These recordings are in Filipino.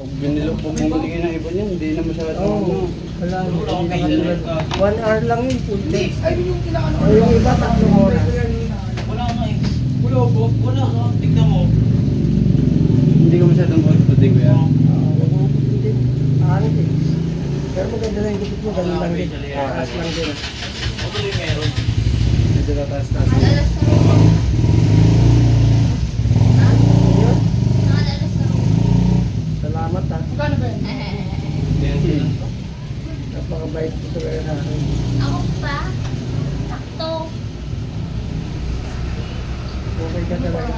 Pag binilo, pag bumili kayo ng iba niyan, hindi na masyado Oo. ano. Wala, hindi na. One hour lang yun, full day. Ay, yung kinakano. O yung iba, tatlong oras. Wala nga eh. Wala po. Wala nga. Tignan mo. Hindi ka masyadong confident ko yan. Ah, hindi. Aanit eh. Pero maganda na yung gupit mo, ganun lang din. Taas lang din. Rin meron. Medyo tataas-taas. Madalas sa room. Ha? Yun. Madalas sa room. Salamat ha. Magkano ba yan? Eh, Napakabait ko talaga akin. Ako pa? Takto. Okay ka talaga.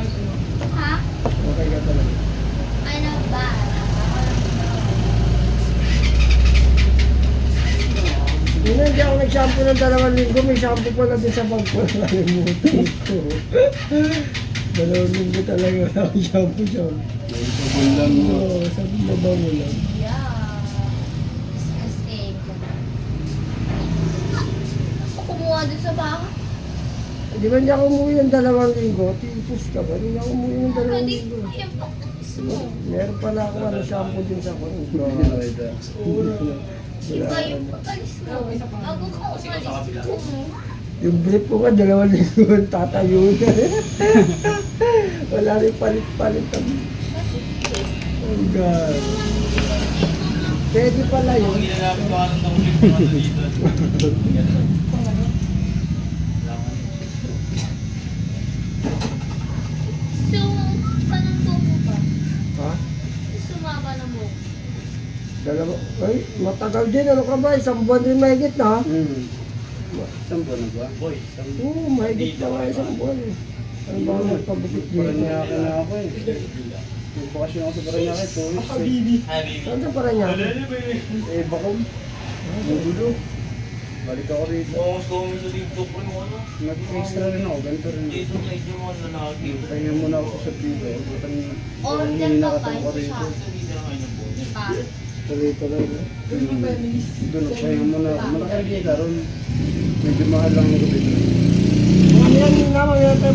Ha? Okay ka talaga. Ay na ba? Yun na, hindi ako nag-shampoo ng dalawang linggo. May shampoo pala din sa bag ko. Nalimutan ko. dalawang linggo talaga wala akong shampoo shampoo. May sabon lang mo. Oo, sabi mo ba mo lang. Yeah. Escape ko na. Ako kumuha din sa bahay. Di ba hindi ako umuwi ng dalawang linggo? Tipos ka ba? Hindi ako umuwi ng dalawang linggo. ko yung pagkakas mo. Meron pala ako ano, shampoo din sa kwan. Iba yung pagkalis mo. Ako ko umalis ko mo. Yung brief ko nga, dalawang linggo ang tatayo na. Wala rin palit-palit. Oh God. Pwede pala Ang yun. ginagamit ko anong nakulit ko dito. Sumaba ng buko ba? Ha? Sumaba ng buko. Dalawa. Ay, matagal din. Ano ka ba? Isang buwan rin mahigit na. Hmm. Saan ba na ba? Boy. Oo, mahigit na nga isang buwan. eh. Ano ba ang magpabukit dito? Paranaque na ako eh. Magbakasyon ako sa Paranaque, weeks eh. Saan sa Paranaque? Eh, bakaw. Magulo. Balik ako rito. Oo, gusto ko sa dito po yung ano. Nag-extra rin ako, ganito rin. Dito medyo mo na nakakita. Pahinga muna ako sa dito. Butang Or hindi dyan na pa katang ko rito. sa Dito lang kayo ng boy. Pa. Tuloy-tuloy. Doon, pahinga muna ako. Malaki ang kita ron. Medyo mahal lang. Ano yan, naman yan,